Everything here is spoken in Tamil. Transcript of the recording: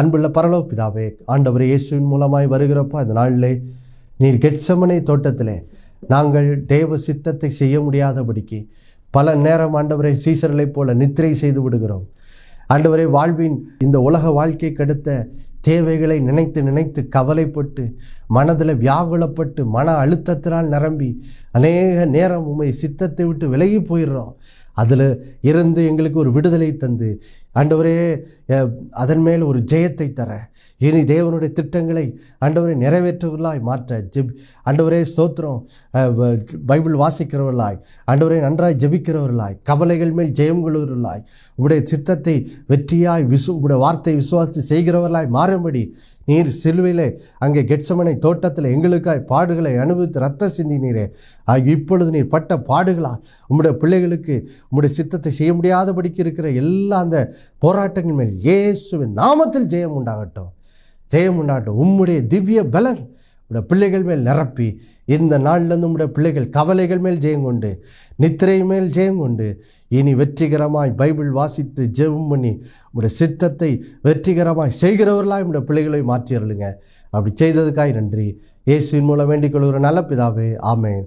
அன்புள்ள பரலோ பிதாவே ஆண்டவர் இயேசுவின் மூலமாய் வருகிறப்போ அந்த நாளிலே நீர் கெட்சமனை தோட்டத்திலே நாங்கள் தேவ சித்தத்தை செய்ய முடியாதபடிக்கு பல நேரம் ஆண்டவரை சீசர்களைப் போல நித்திரை செய்து விடுகிறோம். ஆண்டவரை வாழ்வின் இந்த உலக வாழ்க்கை கடுத்த தேவைகளை நினைத்து நினைத்து கவலைப்பட்டு மனதில் வியாகுலப்பட்டு மன அழுத்தத்தினால் நிரம்பி அநேக நேரம் உண்மை சித்தத்தை விட்டு விலகி போயிடுறோம். அதில் இருந்து எங்களுக்கு ஒரு விடுதலை தந்து ஆண்டவரே அதன் மேல் ஒரு ஜெயத்தை தர. இனி தேவனுடைய திட்டங்களை ஆண்டவரை நிறைவேற்றுவர்களாய் மாற்ற. ஜெப் ஆண்டவரே ஸ்தோத்திரம். பைபிள் வாசிக்கிறவர்களாய் ஆண்டவரை நன்றாய் ஜெபிக்கிறவர்களாய் கவலைகள் மேல் ஜெயம் கொள்கிறவர்களாய் உடைய சித்தத்தை வெற்றியாய் விசு உடைய வார்த்தை விசுவாசி செய்கிறவர்களாய் மாறும்படி நீர் சிலுவையிலே அங்கே கெட்சமனை தோட்டத்தில் எங்களுக்காய் பாடுகளை அனுபவித்து ரத்த சிந்தினீரே. ஆக இப்பொழுது நீர் பட்ட பாடுகளா உம்முடைய பிள்ளைகளுக்கு உம்முடைய சித்தத்தை செய்ய முடியாதபடிக்கு இருக்கிற எல்லா அந்த போராட்டங்கள் மேல் இயேசுவின் நாமத்தில் ஜெயம் உண்டாகட்டும். ஜெயம் உண்டாகட்டும். உம்முடைய திவ்ய பலன் உடைய பிள்ளைகள் மேல் நிரப்பி இந்த நாள்லேருந்து உம்முடைய பிள்ளைகள் கவலைகள் மேல் ஜெயம் கொண்டு நித்திரை மேல் ஜெயம் கொண்டு இனி வெற்றிகரமாய் பைபிள் வாசித்து ஜெபம் பண்ணி உம்முடைய சித்தத்தை வெற்றிகரமாய் செய்கிறவர்களாய் உடைய பிள்ளைகளை மாற்றி அருளுங்க. அப்படி செய்ததுக்காய் நன்றி. இயேசுவின் மூலம் வேண்டிக் கொள்கிற நல்ல பிதாவே ஆமேன்.